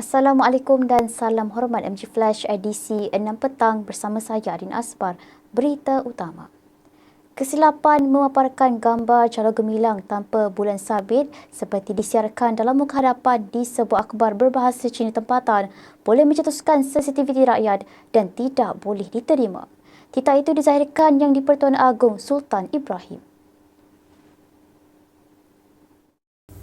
Assalamualaikum dan salam hormat MG Flash edisi 6 petang bersama saya Adin Asbar. Berita utama. Kesilapan memaparkan gambar calon gemilang tanpa bulan sabit seperti disiarkan dalam muka hadapan di sebuah akhbar berbahasa Cina tempatan boleh mencetuskan sensitiviti rakyat dan tidak boleh diterima. Titah itu dizahirkan yang di-Pertuan Agong Sultan Ibrahim.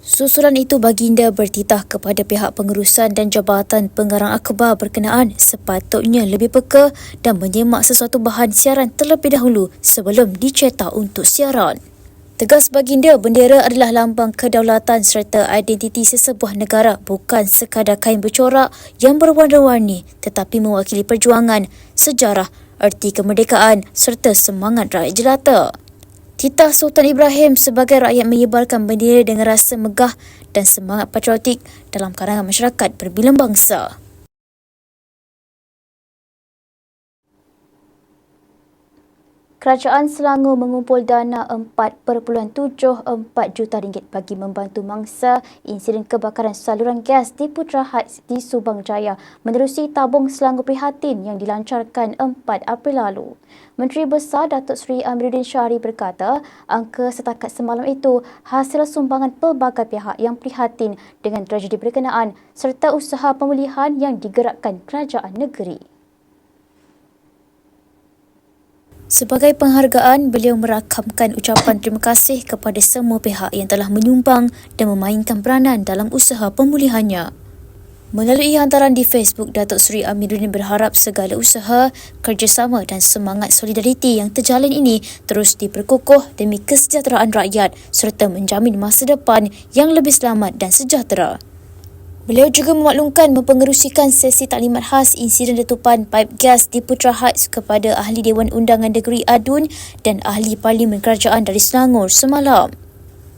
Susulan itu baginda bertitah kepada pihak pengurusan dan jabatan pengarang akhbar berkenaan sepatutnya lebih peka dan menyemak sesuatu bahan siaran terlebih dahulu sebelum dicetak untuk siaran. Tegas baginda, bendera adalah lambang kedaulatan serta identiti sesebuah negara bukan sekadar kain bercorak yang berwarna-warni tetapi mewakili perjuangan, sejarah, erti kemerdekaan serta semangat rakyat jelata. Titah Sultan Ibrahim sebagai rakyat menyebarkan bendera dengan rasa megah dan semangat patriotik dalam kalangan masyarakat berbilang bangsa. Kerajaan Selangor mengumpul dana 4.74 juta ringgit bagi membantu mangsa insiden kebakaran saluran gas di Putra Heights di Subang Jaya menerusi tabung Selangor Prihatin yang dilancarkan 4 April lalu. Menteri Besar Datuk Seri Amiruddin Syahri berkata, angka setakat semalam itu hasil sumbangan pelbagai pihak yang prihatin dengan tragedi berkenaan serta usaha pemulihan yang digerakkan kerajaan negeri. Sebagai penghargaan, beliau merakamkan ucapan terima kasih kepada semua pihak yang telah menyumbang dan memainkan peranan dalam usaha pemulihannya. Melalui hantaran di Facebook, Datuk Seri Amiruddin berharap segala usaha, kerjasama dan semangat solidariti yang terjalin ini terus diperkukuh demi kesejahteraan rakyat serta menjamin masa depan yang lebih selamat dan sejahtera. Beliau juga memaklumkan mempengerusikan sesi taklimat khas insiden letupan paip gas di Putra Heights kepada Ahli Dewan Undangan Negeri Adun dan Ahli Parlimen Kerajaan dari Selangor semalam.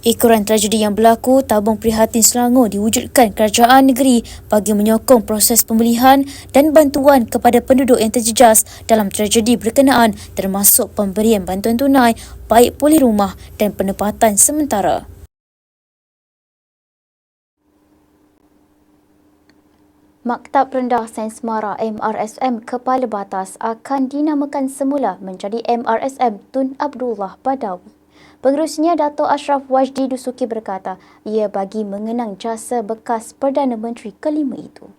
Ikuran tragedi yang berlaku, tabung prihatin Selangor diwujudkan kerajaan negeri bagi menyokong proses pemulihan dan bantuan kepada penduduk yang terjejas dalam tragedi berkenaan termasuk pemberian bantuan tunai, baik pulih rumah dan penempatan sementara. Maktab Rendah Sains Mara MRSM Kepala Batas akan dinamakan semula menjadi MRSM Tun Abdullah Badawi. Pengerusnya Dato' Ashraf Wajdi Dusuki berkata ia bagi mengenang jasa bekas Perdana Menteri kelima itu.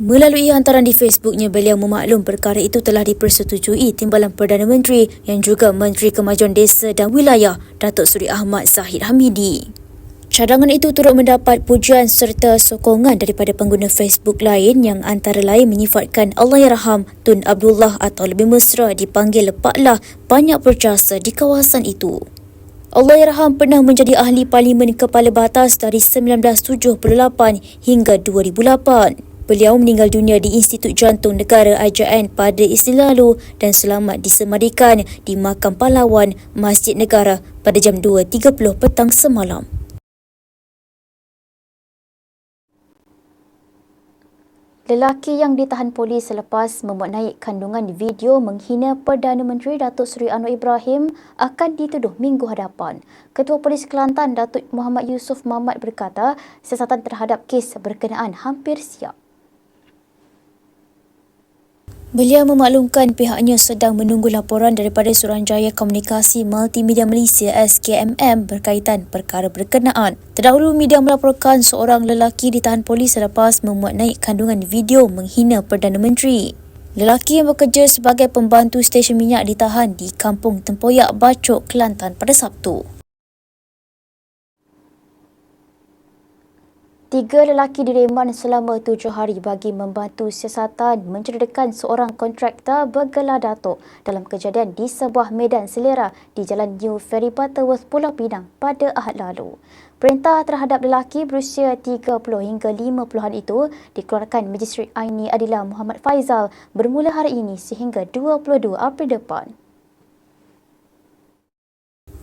Melalui hantaran di Facebooknya, beliau memaklum perkara itu telah dipersetujui Timbalan Perdana Menteri yang juga Menteri Kemajuan Desa dan Wilayah Datuk Seri Ahmad Zahid Hamidi. Cadangan itu turut mendapat pujian serta sokongan daripada pengguna Facebook lain yang antara lain menyifatkan Allahyarham Tun Abdullah atau lebih mesra dipanggil lepaklah banyak berjasa di kawasan itu. Allahyarham pernah menjadi ahli parlimen kepala batas dari 1978 hingga 2008. Beliau meninggal dunia di Institut Jantung Negara IJN pada Isnin lalu dan selamat disemadikan di Makam Pahlawan Masjid Negara pada jam 2.30 petang semalam. Lelaki yang ditahan polis selepas memuat naik kandungan video menghina Perdana Menteri Datuk Seri Anwar Ibrahim akan dituduh minggu hadapan. Ketua Polis Kelantan Datuk Muhammad Yusof Mahmad berkata siasatan terhadap kes berkenaan hampir siap. Beliau memaklumkan pihaknya sedang menunggu laporan daripada Suruhanjaya Komunikasi Multimedia Malaysia SKMM berkaitan perkara berkenaan. Terdahulu media melaporkan seorang lelaki ditahan polis selepas memuat naik kandungan video menghina Perdana Menteri. Lelaki yang bekerja sebagai pembantu stesen minyak ditahan di Kampung Tempoyak, Bacok, Kelantan pada Sabtu. Tiga lelaki direman selama tujuh hari bagi membantu siasatan mencederakan seorang kontraktor bergelar Datuk dalam kejadian di sebuah medan selera di Jalan New Ferry Butterworth, Pulau Pinang pada Ahad lalu. Perintah terhadap lelaki berusia 30 hingga 50-an itu dikeluarkan Magistrate Aini Adila Muhammad Faizal bermula hari ini sehingga 22 April depan.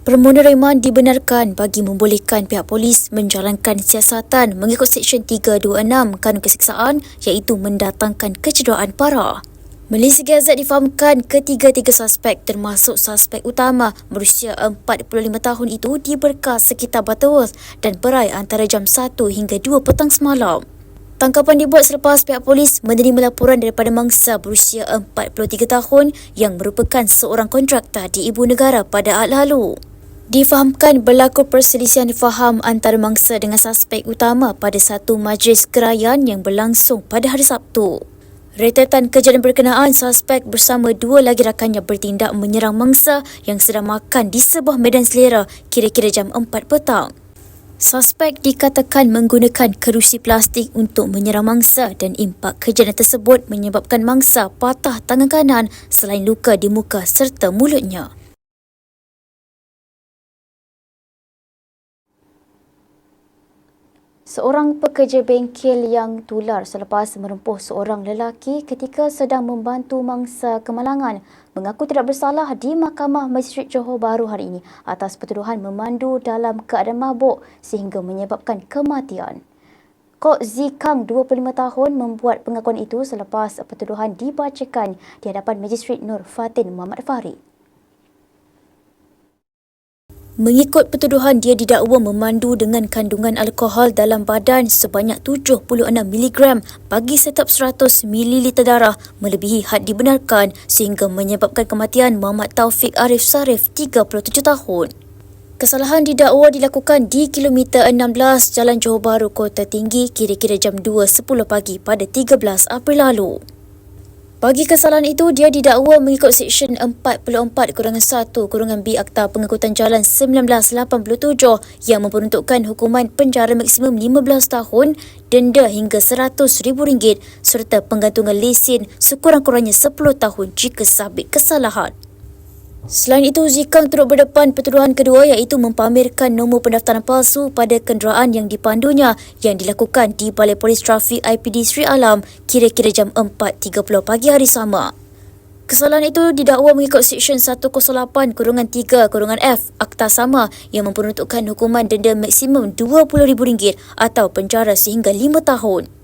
Permohonan dibenarkan bagi membolehkan pihak polis menjalankan siasatan mengikut Seksyen 326 Kanun Keseksaan iaitu mendatangkan kecederaan parah. Malaysia Gazette difahamkan ketiga-tiga suspek termasuk suspek utama berusia 45 tahun itu diberkas sekitar Butterworth dan berai antara jam 1 hingga 2 petang semalam. Tangkapan dibuat selepas pihak polis menerima laporan daripada mangsa berusia 43 tahun yang merupakan seorang kontraktor di ibu negara pada ahad lalu. Difahamkan berlaku perselisihan faham antara mangsa dengan suspek utama pada satu majlis kerajaan yang berlangsung pada hari Sabtu. Rentetan kejadian berkenaan, suspek bersama dua lagi rakannya bertindak menyerang mangsa yang sedang makan di sebuah medan selera kira-kira jam 4 petang. Suspek dikatakan menggunakan kerusi plastik untuk menyerang mangsa dan impak kejadian tersebut menyebabkan mangsa patah tangan kanan selain luka di muka serta mulutnya. Seorang pekerja bengkel yang tular selepas merempuh seorang lelaki ketika sedang membantu mangsa kemalangan mengaku tidak bersalah di Mahkamah Magistrate Johor Bahru hari ini atas pertuduhan memandu dalam keadaan mabuk sehingga menyebabkan kematian. Kok Zikang 25 tahun membuat pengakuan itu selepas pertuduhan dibacakan di hadapan Magistrate Nur Fatin Muhammad Farid. Mengikut pertuduhan, dia didakwa memandu dengan kandungan alkohol dalam badan sebanyak 76 mg bagi setiap 100 ml darah melebihi had dibenarkan sehingga menyebabkan kematian Muhammad Taufik Arif Sarif 37 tahun. Kesalahan didakwa dilakukan di kilometer 16 Jalan Johor Bahru Kota Tinggi kira-kira jam 2.10 pagi pada 13 April lalu. Bagi kesalahan itu, dia didakwa mengikut Seksyen 44-1 B Akta Pengangkutan Jalan 1987 yang memperuntukkan hukuman penjara maksimum 15 tahun, denda hingga RM100,000 serta penggantungan lesen sekurang-kurangnya 10 tahun jika sabit kesalahan. Selain itu, Zikang turut berdepan pertuduhan kedua iaitu mempamerkan nombor pendaftaran palsu pada kenderaan yang dipandunya yang dilakukan di Balai Polis Trafik IPD Sri Alam kira-kira jam 4.30 pagi hari sama. Kesalahan itu didakwa mengikut Seksyen 108-3-F Akta Sama yang memperuntukkan hukuman denda maksimum RM20,000 atau penjara sehingga 5 tahun.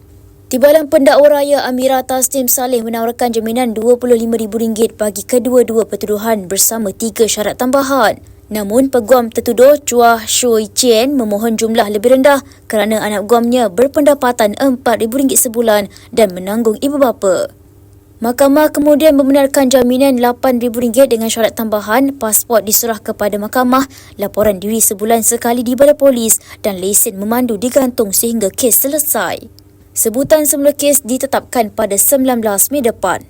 Timbalan pendakwa raya Amira Taslim Saleh menawarkan jaminan RM25,000 bagi kedua-dua pertuduhan bersama tiga syarat tambahan. Namun, peguam tertuduh Chua Shui Chien memohon jumlah lebih rendah kerana anak guamnya berpendapatan RM4,000 sebulan dan menanggung ibu bapa. Mahkamah kemudian membenarkan jaminan RM8,000 dengan syarat tambahan, pasport diserah kepada mahkamah, laporan diri sebulan sekali di balai polis dan lesen memandu digantung sehingga kes selesai. Sebutan semula kes ditetapkan pada 19 Mei depan.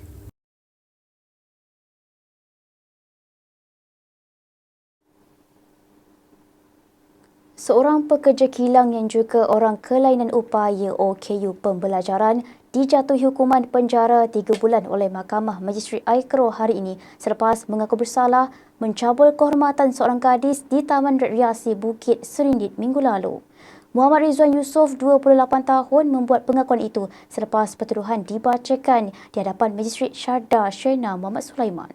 Seorang pekerja kilang yang juga orang kelainan upaya OKU pembelajaran dijatuhi hukuman penjara 3 bulan oleh Mahkamah Magistrat Aikro hari ini selepas mengaku bersalah mencabul kehormatan seorang gadis di Taman Rekreasi Bukit Serindit minggu lalu. Muhammad Rizwan Yusof, 28 tahun, membuat pengakuan itu selepas pertuduhan dibacakan di hadapan Magistrat Syarda Shena Muhammad Sulaiman.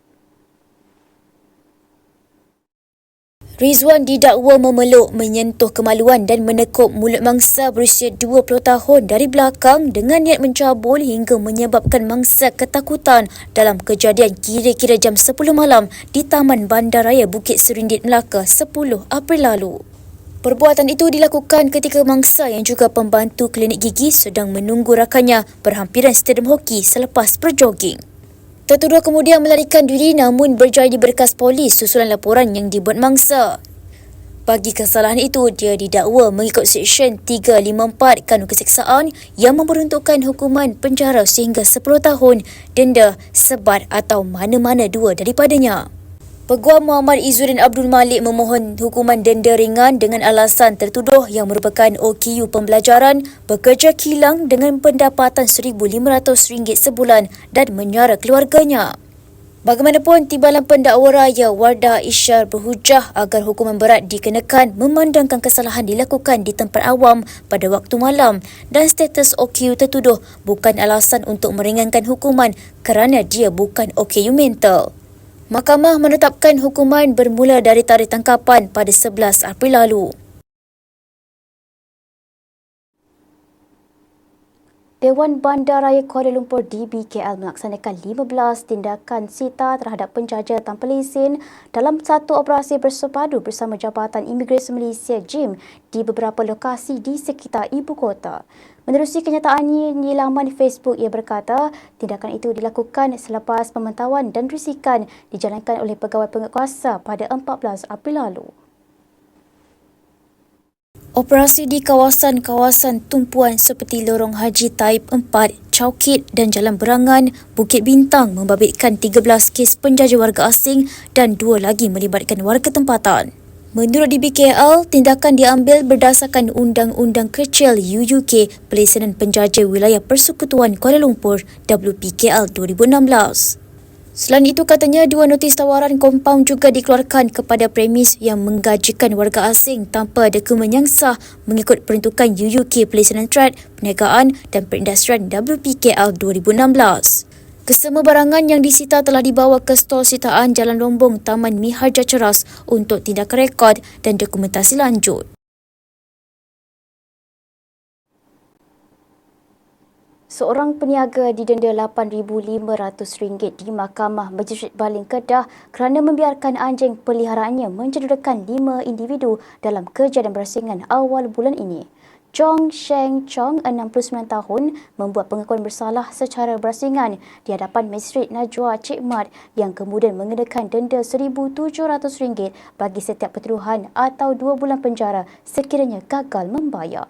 Rizwan didakwa memeluk, menyentuh kemaluan dan menekuk mulut mangsa berusia 20 tahun dari belakang dengan niat mencabul hingga menyebabkan mangsa ketakutan dalam kejadian kira-kira jam 10 malam di Taman Bandaraya Bukit Serindit Melaka 10 April lalu. Perbuatan itu dilakukan ketika mangsa yang juga pembantu klinik gigi sedang menunggu rakannya berhampiran stadium hoki selepas berjoging. Tertuduh kemudian melarikan diri namun berjaya diberkas polis susulan laporan yang dibuat mangsa. Bagi kesalahan itu, dia didakwa mengikut Seksyen 354 Kanun Keseksaan yang memperuntukkan hukuman penjara sehingga 10 tahun, denda, sebat atau mana-mana dua daripadanya. Peguam Muhammad Izzuddin Abdul Malik memohon hukuman denda ringan dengan alasan tertuduh yang merupakan OKU pembelajaran bekerja kilang dengan pendapatan RM1,500 sebulan dan menyara keluarganya. Bagaimanapun, timbalan pendakwa raya Wardah Isyar berhujah agar hukuman berat dikenakan memandangkan kesalahan dilakukan di tempat awam pada waktu malam dan status OKU tertuduh bukan alasan untuk meringankan hukuman kerana dia bukan OKU mental. Mahkamah menetapkan hukuman bermula dari tarikh tangkapan pada 11 April lalu. Dewan Bandaraya Kuala Lumpur DBKL melaksanakan 15 tindakan sita terhadap penjaja tanpa lesen dalam satu operasi bersepadu bersama Jabatan Imigresen Malaysia JIM di beberapa lokasi di sekitar ibu kota. Menerusi kenyataannya di laman Facebook ia berkata tindakan itu dilakukan selepas pemantauan dan risikan dijalankan oleh pegawai penguasa pada 14 April lalu. Operasi di kawasan-kawasan tumpuan seperti Lorong Haji Taib 4, Chaukit dan Jalan Berangan, Bukit Bintang membabitkan 13 kes penjajah warga asing dan dua lagi melibatkan warga tempatan. Menurut DBKL, tindakan diambil berdasarkan Undang-Undang Kecil UUK Pelesenan Penjajah Wilayah Persekutuan Kuala Lumpur WPKL 2016. Selain itu katanya dua notis tawaran kompaun juga dikeluarkan kepada premis yang menggajikan warga asing tanpa dokumen yang sah mengikut peruntukan UUK Pelesenan Trade, Perniagaan dan Perindustrian WPKL 2016. Kesemua barangan yang disita telah dibawa ke stol sitaan Jalan Lombong Taman Miharja Ceras untuk tindakan rekod dan dokumentasi lanjut. Seorang peniaga didenda RM8,500 di Mahkamah Majistret Baling Kedah kerana membiarkan anjing peliharaannya mencederakan lima individu dalam kejadian berasingan awal bulan ini. Chong Sheng Chong, 69 tahun, membuat pengakuan bersalah secara berasingan di hadapan Majistret Najwa Cik Mat yang kemudian mengenakan denda RM1,700 bagi setiap pertuduhan atau dua bulan penjara sekiranya gagal membayar.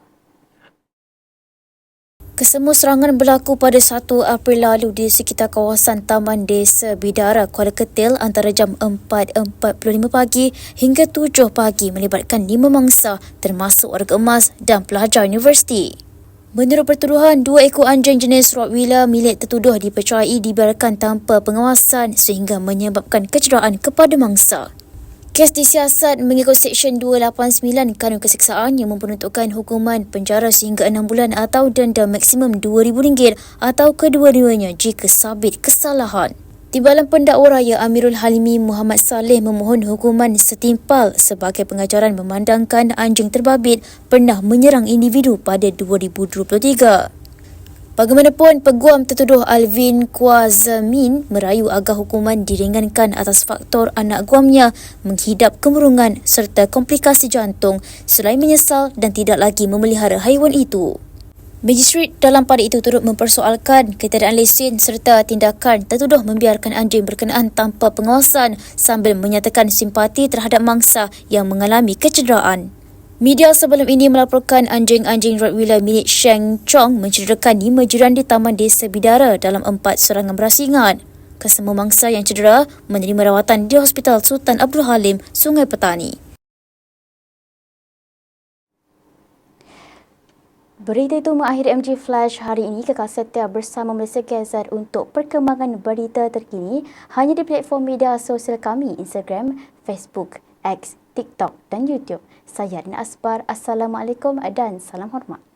Kesemua serangan berlaku pada 1 April lalu di sekitar kawasan Taman Desa Bidara, Kuala Ketil antara jam 4.45 pagi hingga 7 pagi melibatkan lima mangsa termasuk warga emas dan pelajar universiti. Menurut pertuduhan, dua ekor anjing jenis Rottweiler milik tertuduh dipercayai dibiarkan tanpa pengawasan sehingga menyebabkan kecederaan kepada mangsa. Kes disiasat mengikut Seksyen 289 Kanun Keseksaan yang memperuntukkan hukuman penjara sehingga 6 bulan atau denda maksimum RM2,000 atau kedua-duanya jika sabit kesalahan. Timbalan pendakwa raya Amirul Halimi Muhammad Saleh memohon hukuman setimpal sebagai pengajaran memandangkan anjing terbabit pernah menyerang individu pada 2023. Bagaimanapun, peguam tertuduh Alvin Kwazamin merayu agar hukuman diringankan atas faktor anak guamnya menghidap kemurungan serta komplikasi jantung selain menyesal dan tidak lagi memelihara haiwan itu. Magistrat dalam pada itu turut mempersoalkan ketiadaan lesen serta tindakan tertuduh membiarkan anjing berkenaan tanpa pengawasan sambil menyatakan simpati terhadap mangsa yang mengalami kecederaan. Media sebelum ini melaporkan anjing-anjing Rottweiler milik Sheng Chong mencederakan lima jiran di Taman Desa Bidara dalam empat serangan berasingan. Kesemua mangsa yang cedera menerima rawatan di Hospital Sultan Abdul Halim, Sungai Petani. Berita itu mengakhiri MG Flash hari ini. Kekal setia bersama Malaysia Gazette untuk perkembangan berita terkini hanya di platform media sosial kami Instagram, Facebook, X, TikTok dan YouTube. Saya Rina Asbar. Assalamualaikum dan salam hormat.